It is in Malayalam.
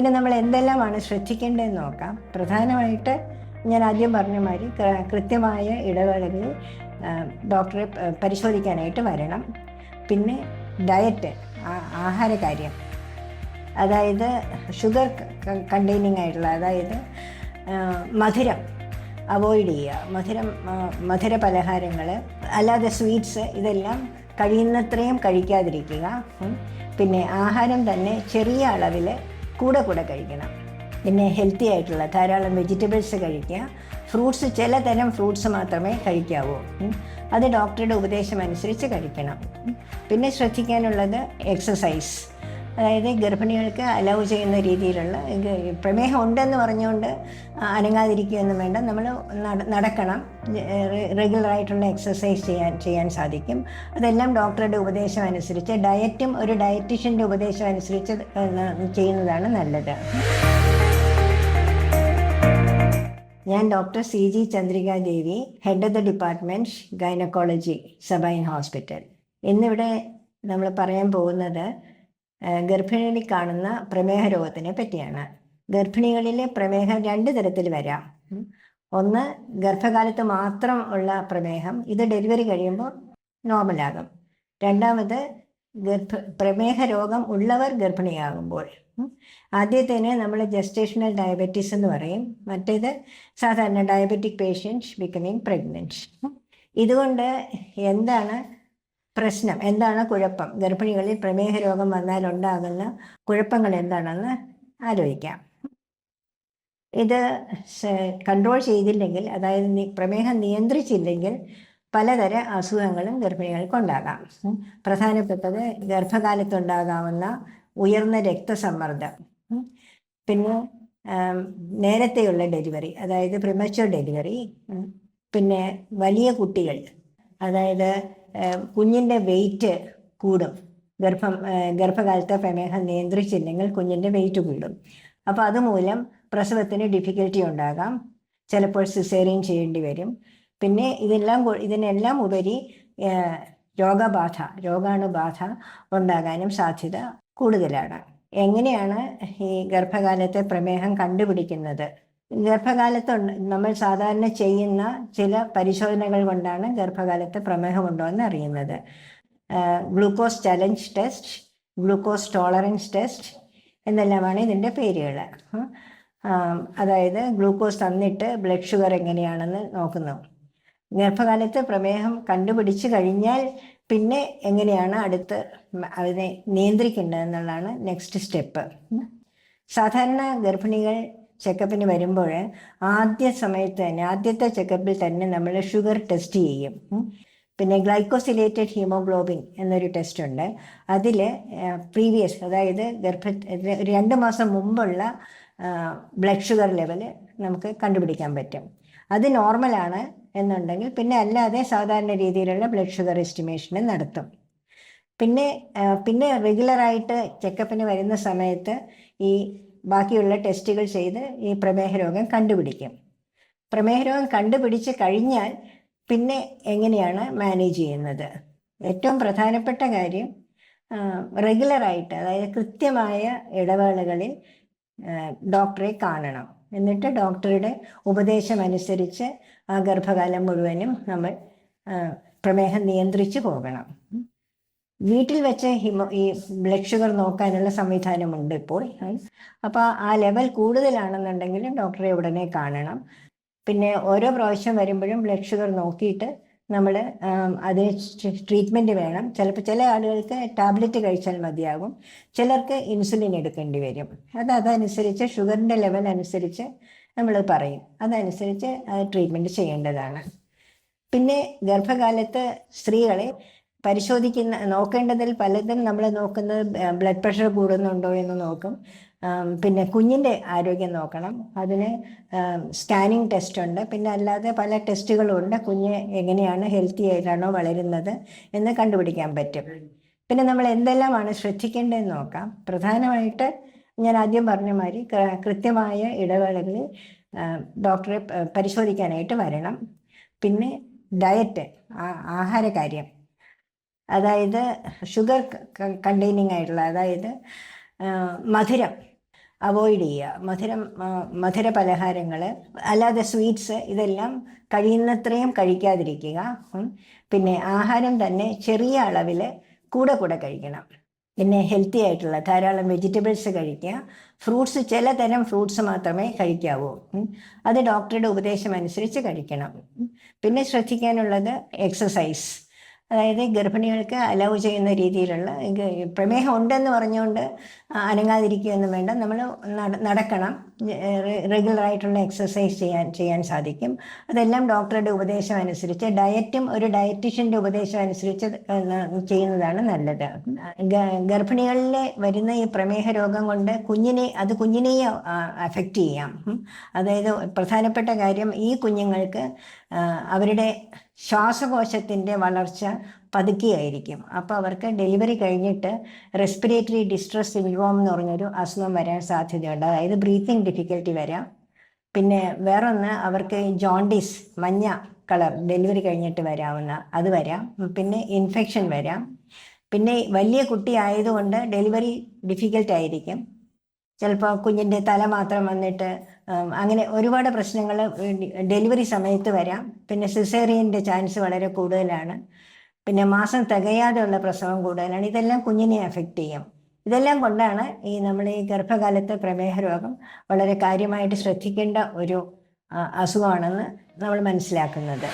പിന്നെ നമ്മൾ എന്തെല്ലാമാണ് ശ്രദ്ധിക്കേണ്ടതെന്ന് നോക്കാം. പ്രധാനമായിട്ട് ഞാൻ ആദ്യം പറഞ്ഞ മാതിരി കൃത്യമായ ഇടവേളകളിൽ ഡോക്ടറെ പരിശോധിക്കാനായിട്ട് വരണം. പിന്നെ ഡയറ്റ് ആഹാര കാര്യം അതായത് ഷുഗർ കണ്ടെയ്നിങ് ആയിട്ടുള്ള അതായത് മധുരം അവോയ്ഡ് ചെയ്യുക. മധുരം മധുര പലഹാരങ്ങൾ അല്ലാതെ സ്വീറ്റ്സ് ഇതെല്ലാം കഴിയുന്നത്രയും കഴിക്കാതിരിക്കുക. പിന്നെ ആഹാരം തന്നെ ചെറിയ അളവിൽ കൂടെ കൂടെ കഴിക്കണം. പിന്നെ ഹെൽത്തി ആയിട്ടുള്ള ധാരാളം വെജിറ്റബിൾസ് കഴിക്കുക. ഫ്രൂട്ട്സ് ചില തരം ഫ്രൂട്ട്സ് മാത്രമേ കഴിക്കാവൂ. അത് ഡോക്ടറുടെ ഉപദേശം അനുസരിച്ച് കഴിക്കണം. പിന്നെ ശ്രദ്ധിക്കാനുള്ളത് എക്സസൈസ് അതായത് ഗർഭിണികൾക്ക് അലൗ ചെയ്യുന്ന രീതിയിലുള്ള പ്രമേഹം ഉണ്ടെന്ന് പറഞ്ഞുകൊണ്ട് അനങ്ങാതിരിക്കുകയൊന്നും വേണ്ട. നമ്മൾ നടക്കണം. റെഗുലറായിട്ടുള്ള എക്സസൈസ് ചെയ്യാൻ ചെയ്യാൻ സാധിക്കും. അതെല്ലാം ഡോക്ടറുടെ ഉപദേശം അനുസരിച്ച് ഡയറ്റും ഒരു ഡയറ്റീഷ്യന്റെ ഉപദേശം അനുസരിച്ച് ചെയ്യുന്നതാണ് നല്ലത്. ഞാൻ doctor C G Chandrika Devi head of the department gynaecology Sabine hospital ഇന്നിവിടെ നമ്മൾ പറയാൻ പോകുന്നത് ഗർഭിണികളിൽ കാണുന്ന പ്രമേഹ രോഗത്തിനെ പറ്റിയാണ്. ഗർഭിണികളിലെ പ്രമേഹം രണ്ട് തരത്തിൽ വരാം. ഒന്ന് ഗർഭകാലത്ത് മാത്രം ഉള്ള പ്രമേഹം. ഇത് ഡെലിവറി കഴിയുമ്പോൾ നോർമലാകും. രണ്ടാമത് ഗർഭ പ്രമേഹ രോഗം ഉള്ളവർ ഗർഭിണിയാകുമ്പോൾ. ആദ്യത്തേനെ നമ്മൾ ജസ്റ്റേഷണൽ ഡയബറ്റീസ് എന്ന് പറയും. മറ്റേത് സാധാരണ ഡയബറ്റിക് പേഷ്യൻസ് ബിക്കമിങ് പ്രഗ്നന്റ് ഇതുകൊണ്ട് എന്താണ് പ്രശ്നം. എന്താണ് കുഴപ്പം? ഗർഭിണികളിൽ പ്രമേഹ രോഗം വന്നാൽ ഉണ്ടാകുന്ന കുഴപ്പങ്ങൾ എന്താണെന്ന് ആലോചിക്കാം. ഇത് കൺട്രോൾ ചെയ്തില്ലെങ്കിൽ അതായത് പ്രമേഹം നിയന്ത്രിച്ചില്ലെങ്കിൽ പലതര അസുഖങ്ങളും ഗർഭിണികൾക്കുണ്ടാകാം. പ്രധാനപ്പെട്ടത് ഗർഭകാലത്തുണ്ടാകാവുന്ന ഉയർന്ന രക്തസമ്മർദ്ദം. പിന്നെ നേരത്തെയുള്ള ഡെലിവറി അതായത് പ്രിമച്വർ ഡെലിവറി പിന്നെ വലിയ കുട്ടികൾ അതായത് കുഞ്ഞിന്റെ വെയിറ്റ് കൂടും. ഗർഭം ഗർഭകാലത്തെ പ്രമേഹം നിയന്ത്രിച്ചില്ലെങ്കിൽ കുഞ്ഞിന്റെ വെയിറ്റ് കൂടും. അപ്പോൾ അതുമൂലം പ്രസവത്തിന് ഡിഫിക്കൽറ്റി ഉണ്ടാകാം. ചിലപ്പോൾ സിസേറിയൻ ചെയ്യേണ്ടി വരും. പിന്നെ ഇതെല്ലാം ഇതിനെല്ലാം ഉപരി രോഗബാധ രോഗാണുബാധ ഉണ്ടാകാനും സാധ്യത കൂടുതലാണ്. എങ്ങനെയാണ് ഈ ഗർഭകാലത്തെ പ്രമേഹം കണ്ടുപിടിക്കുന്നത്? ഗർഭകാലത്ത് നമ്മൾ സാധാരണ ചെയ്യുന്ന ചില പരിശോധനകൾ കൊണ്ടാണ് ഗർഭകാലത്ത് പ്രമേഹമുണ്ടോ എന്ന് അറിയുന്നത്. Glucose challenge test glucose tolerance test എന്നെല്ലാമാണ് ഇതിന്റെ പേരുകൾ. അതായത് ഗ്ലൂക്കോസ് തന്നിട്ട് ബ്ലഡ് ഷുഗർ എങ്ങനെയാണെന്ന് നോക്കുന്നു. ഗർഭകാലത്ത് പ്രമേഹം കണ്ടുപിടിച്ച് കഴിഞ്ഞാൽ പിന്നെ എങ്ങനെയാണ് അടുത്ത് അതിനെ നിയന്ത്രിക്കേണ്ടത് എന്നുള്ളതാണ് നെക്സ്റ്റ് സ്റ്റെപ്പ്. സാധാരണ ഗർഭിണികൾ ചെക്കപ്പിന് വരുമ്പോൾ ആദ്യ സമയത്ത് തന്നെ ആദ്യത്തെ ചെക്കപ്പിൽ തന്നെ നമ്മൾ ഷുഗർ ടെസ്റ്റ് ചെയ്യും. പിന്നെ ഗ്ലൈക്കോസിലേറ്റഡ് ഹീമോഗ്ലോബിൻ എന്നൊരു ടെസ്റ്റ് ഉണ്ട്. അതിൽ പ്രീവിയസ് അതായത് ഗർഭ രണ്ട് മാസം മുമ്പുള്ള ബ്ലഡ് ഷുഗർ ലെവൽ നമുക്ക് കണ്ടുപിടിക്കാൻ പറ്റും. അത് നോർമലാണ് എന്നുണ്ടെങ്കിൽ പിന്നെ അല്ലാതെ സാധാരണ രീതിയിലുള്ള ബ്ലഡ് ഷുഗർ എസ്റ്റിമേഷൻ നടത്തും. പിന്നെ പിന്നെ റെഗുലറായിട്ട് ചെക്കപ്പിന് വരുന്ന സമയത്ത് ഈ ബാക്കിയുള്ള ടെസ്റ്റുകൾ ചെയ്ത് ഈ പ്രമേഹ രോഗം കണ്ടുപിടിക്കും. പ്രമേഹ രോഗം കണ്ടുപിടിച്ച് കഴിഞ്ഞാൽ പിന്നെ എങ്ങനെയാണ് മാനേജ് ചെയ്യുന്നത്? ഏറ്റവും പ്രധാനപ്പെട്ട കാര്യം റെഗുലറായിട്ട് അതായത് കൃത്യമായ ഇടവേളകളിൽ ഡോക്ടറെ കാണണം. എന്നിട്ട് ഡോക്ടറുടെ ഉപദേശം അനുസരിച്ച് ആ ഗർഭകാലം മുഴുവനും നമ്മൾ പ്രമേഹം നിയന്ത്രിച്ച് പോകണം. വീട്ടിൽ വെച്ച് ഹിമോ ഈ ബ്ലഡ് ഷുഗർ നോക്കാനുള്ള സംവിധാനമുണ്ട് ഇപ്പോൾ. അപ്പോൾ ആ ലെവൽ കൂടുതലാണെന്നുണ്ടെങ്കിൽ ഡോക്ടറെ ഉടനെ കാണണം. പിന്നെ ഓരോ പ്രാവശ്യം വരുമ്പോഴും ബ്ലഡ് ഷുഗർ നോക്കിയിട്ട് നമ്മൾ അതിന് ട്രീറ്റ്മെന്റ് വേണം. ചിലപ്പോൾ ചില ആളുകൾക്ക് ടാബ്ലറ്റ് കഴിച്ചാൽ മതിയാകും. ചിലർക്ക് ഇൻസുലിൻ എടുക്കേണ്ടി വരും. അത് അതനുസരിച്ച് ഷുഗറിന്റെ ലെവൽ അനുസരിച്ച് നമ്മൾ പറയും. അതനുസരിച്ച് ട്രീറ്റ്മെന്റ് ചെയ്യേണ്ടതാണ്. പിന്നെ ഗർഭകാലത്ത് സ്ത്രീകളെ പരിശോധിക്കുന്ന നോക്കേണ്ടതിൽ പലതും നമ്മൾ നോക്കുന്നത് ബ്ലഡ് പ്രഷർ കൂടുന്നുണ്ടോ എന്ന് നോക്കും. പിന്നെ കുഞ്ഞിന്റെ ആരോഗ്യം നോക്കണം. അതിന് സ്കാനിങ് ടെസ്റ്റ് ഉണ്ട്. പിന്നെ അല്ലാതെ പല ടെസ്റ്റുകളും ഉണ്ട്. കുഞ്ഞ് എങ്ങനെയാണ് ഹെൽത്തി ആയിട്ടാണോ വളരുന്നത് എന്ന് കണ്ടുപിടിക്കാൻ പറ്റും. പിന്നെ നമ്മൾ എന്തെല്ലാമാണ് ശ്രദ്ധിക്കേണ്ടതെന്ന് നോക്കാം. പ്രധാനമായിട്ട് ഞാൻ ആദ്യം പറഞ്ഞ മാതിരി കൃത്യമായ ഇടവേളകളിൽ ഡോക്ടറെ പരിശോധിക്കാനായിട്ട് വരണം. പിന്നെ ഡയറ്റ് ആഹാര കാര്യം അതായത് ഷുഗർ കണ്ടെയ്നിങ് ആയിട്ടുള്ള അതായത് മധുരം അവോയ്ഡ് ചെയ്യുക. മധുരം മധുര പലഹാരങ്ങൾ അല്ലാതെ സ്വീറ്റ്സ് ഇതെല്ലാം കഴിയുന്നത്രയും കഴിക്കാതിരിക്കുക. പിന്നെ ആഹാരം തന്നെ ചെറിയ അളവിൽ കൂടെ കൂടെ കഴിക്കണം. പിന്നെ ഹെൽത്തി ആയിട്ടുള്ള ധാരാളം വെജിറ്റബിൾസ് കഴിക്കുക. ഫ്രൂട്ട്സ് ചില തരം ഫ്രൂട്ട്സ് മാത്രമേ കഴിക്കാവൂ. അത് ഡോക്ടറുടെ ഉപദേശം അനുസരിച്ച് കഴിക്കണം. പിന്നെ ശ്രദ്ധിക്കാനുള്ളത് എക്സസൈസ് അതായത് ഗർഭിണികൾക്ക് അലൗ ചെയ്യുന്ന രീതിയിലുള്ള പ്രമേഹം ഉണ്ടെന്ന് പറഞ്ഞുകൊണ്ട് അനങ്ങാതിരിക്കുകയൊന്നും വേണ്ട. നമ്മൾ നടക്കണം. റെഗുലർ ആയിട്ടുള്ള എക്സസൈസ് ചെയ്യാൻ ചെയ്യാൻ സാധിക്കും. അതെല്ലാം ഡോക്ടറുടെ ഉപദേശം അനുസരിച്ച് ഡയറ്റും ഒരു ഡയറ്റീഷ്യന്റെ ഉപദേശം അനുസരിച്ച് ചെയ്യുന്നതാണ് നല്ലത്. ഗർഭിണികളിൽ വരുന്ന ഈ പ്രമേഹ രോഗം കൊണ്ട് കുഞ്ഞിനെ അത് കുഞ്ഞിനെയും അഫക്റ്റ് ചെയ്യാം. അതായത് പ്രധാനപ്പെട്ട കാര്യം ഈ കുഞ്ഞുങ്ങൾക്ക് അവരുടെ ശ്വാസകോശത്തിന്റെ വളർച്ച പതുക്കെയായിരിക്കും. അപ്പോൾ അവർക്ക് ഡെലിവറി കഴിഞ്ഞിട്ട് റെസ്പിറേറ്ററി ഡിസ്ട്രസ് സിൻഡ്രോം എന്ന് പറഞ്ഞൊരു അസുഖം വരാൻ സാധ്യതയുണ്ട്. അതായത് ബ്രീത്തിങ് ഡിഫിക്കൽട്ടി വരാം. പിന്നെ വേറൊന്ന് അവർക്ക് ജോണ്ടിസ് മഞ്ഞ കളർ ഡെലിവറി കഴിഞ്ഞിട്ട് വരാവുന്ന അത് വരാം. പിന്നെ ഇൻഫെക്ഷൻ വരാം. പിന്നെ വലിയ കുട്ടി ആയതുകൊണ്ട് ഡെലിവറി ഡിഫിക്കൽട്ട് ആയിരിക്കും. ചിലപ്പോൾ കുഞ്ഞിന്റെ തല മാത്രം വന്നിട്ട് അങ്ങനെ ഒരുപാട് പ്രശ്നങ്ങൾ ഡെലിവറി സമയത്ത് വരാം. പിന്നെ സിസേറിയന്റെ ചാൻസ് വളരെ കൂടുതലാണ്. പിന്നെ മാസം തികയാതെയുള്ള പ്രസവം കൂടുതലാണ്. ഇതെല്ലാം കുഞ്ഞിനെ എഫക്റ്റ് ചെയ്യും. ഇതെല്ലാം കൊണ്ടാണ് ഈ നമ്മൾ ഈ ഗർഭകാലത്തെ പ്രമേഹ രോഗം വളരെ കാര്യമായിട്ട് ശ്രദ്ധിക്കേണ്ട ഒരു അസുഖമാണെന്ന് നമ്മൾ മനസ്സിലാക്കുന്നത്.